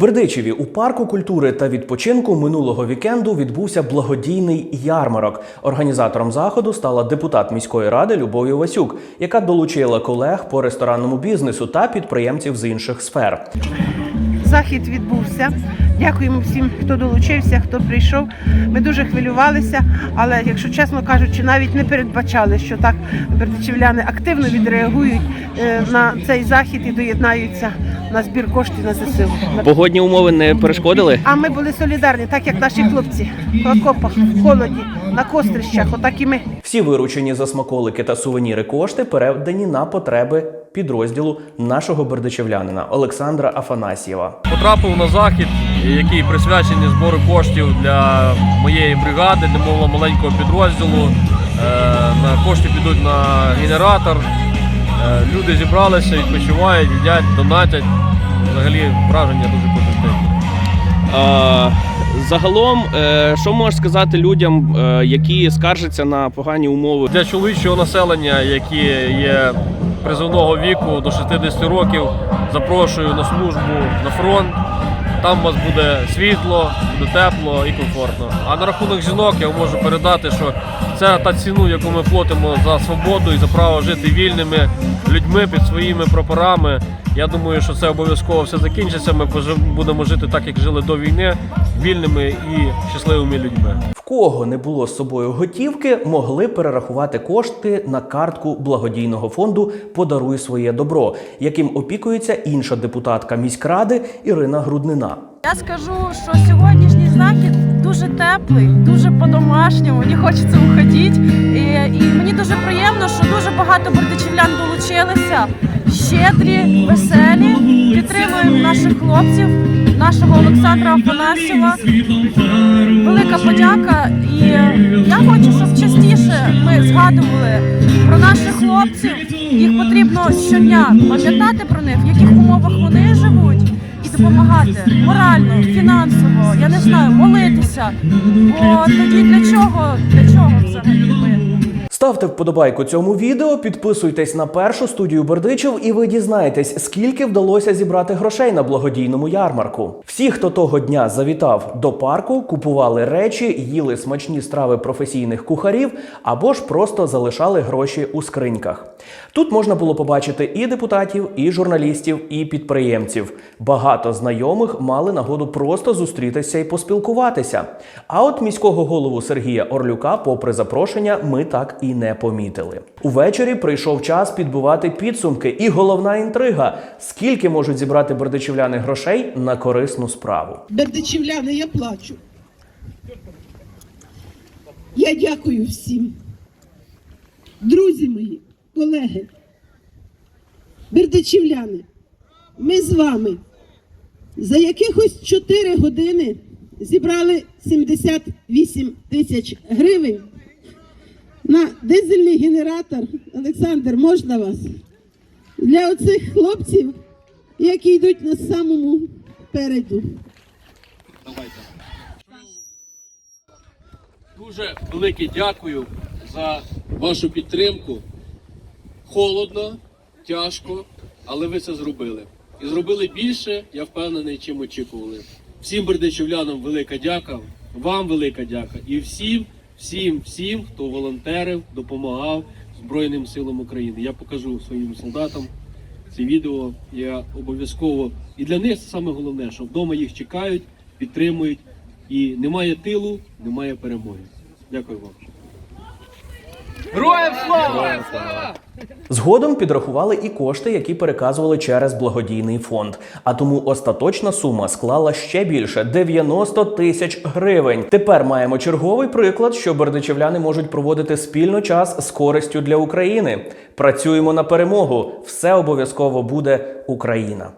Бердичеві у парку культури та відпочинку минулого вікенду відбувся благодійний ярмарок. Організатором заходу стала депутат міської ради Любов Васюк, яка долучила колег по ресторанному бізнесу та підприємців з інших сфер. Захід відбувся. Дякуємо всім, хто долучився, хто прийшов. Ми дуже хвилювалися, але, якщо чесно кажучи, навіть не передбачали, що так бердичівляни активно відреагують е, на цей захід і доєднаються на збір коштів на ЗСУ. Погодні умови не перешкодили. А ми були солідарні, так як наші хлопці в окопах, в холоді, на кострищах, отак і ми. Всі виручені за смаколики та сувеніри кошти передані на потреби підрозділу нашого бердичевлянина Олександра Афанасьєва. Потрапив на захід, який присвячений збору коштів для моєї бригади, для мого маленького підрозділу. Е, На кошти підуть на генератор. Е, Люди зібралися, відпочивають, їдять, донатять. Взагалі враження дуже позитивне. А, загалом, е, що можеш сказати людям, е, які скаржаться на погані умови? Для чоловічого населення, які є призовного віку до 60 років, запрошую на службу на фронт. Там у вас буде світло, буде тепло і комфортно. А на рахунок жінок я можу передати, що це та ціну, яку ми платимо за свободу і за право жити вільними людьми під своїми прапорами. Я думаю, що це обов'язково все закінчиться. Ми будемо жити так, як жили до війни, вільними і щасливими людьми. В кого не було з собою готівки, могли перерахувати кошти на картку благодійного фонду Подаруй своє добро, яким опікується інша депутатка міськради Ірина Груднина. Я скажу, що сьогоднішній захід дуже теплий, дуже по-домашньому. Мені хочеться уходити. І, і мені дуже приємно, що дуже багато бердичівлян долучилися. Щедрі, веселі. Підтримуємо наших хлопців, нашого Олександра Афанасьєва. Велика подяка. І я хочу, щоб частіше ми згадували про наших хлопців. Їх потрібно щодня пам'ятати про них, в яких умовах вони живуть допомагати морально, фінансово, я не знаю, молитися. Бо тоді для чого, для чого взагалі? Ставте вподобайку цьому відео, підписуйтесь на першу студію Бердичів, і ви дізнаєтесь, скільки вдалося зібрати грошей на благодійному ярмарку. Всі, хто того дня завітав до парку, купували речі, їли смачні страви професійних кухарів або ж просто залишали гроші у скриньках. Тут можна було побачити і депутатів, і журналістів, і підприємців. Багато знайомих мали нагоду просто зустрітися і поспілкуватися. А от міського голову Сергія Орлюка, попри запрошення, ми так і не помітили. Увечері прийшов час підбивати підсумки, і головна інтрига: скільки можуть зібрати бердичівляни грошей на корисну справу. Бердичівляни, я плачу. Я дякую всім. Друзі мої, колеги, бердичівляни, ми з вами за якихось 4 години зібрали 78 тисяч гривень на дизельний генератор. Олександр, можна вас? Для оцих хлопців, які йдуть на самому переду. Дуже велике дякую за вашу підтримку. Холодно, тяжко, але ви це зробили. І зробили більше, я впевнений, чим очікували. Всім бердичівлянам велика дяка, вам велика дяка і всім, всім, всім, хто волонтерив, допомагав Збройним силам України. Я покажу своїм солдатам це відео. Я обов'язково і для них це саме головне, що вдома їх чекають, підтримують. І немає тилу, немає перемоги. Дякую вам. Героям слава! Згодом підрахували і кошти, які переказували через благодійний фонд. А тому остаточна сума склала ще більше 90 тисяч гривень. Тепер маємо черговий приклад, що бердичівляни можуть проводити спільно час з користю для України. Працюємо на перемогу. Все обов'язково буде Україна.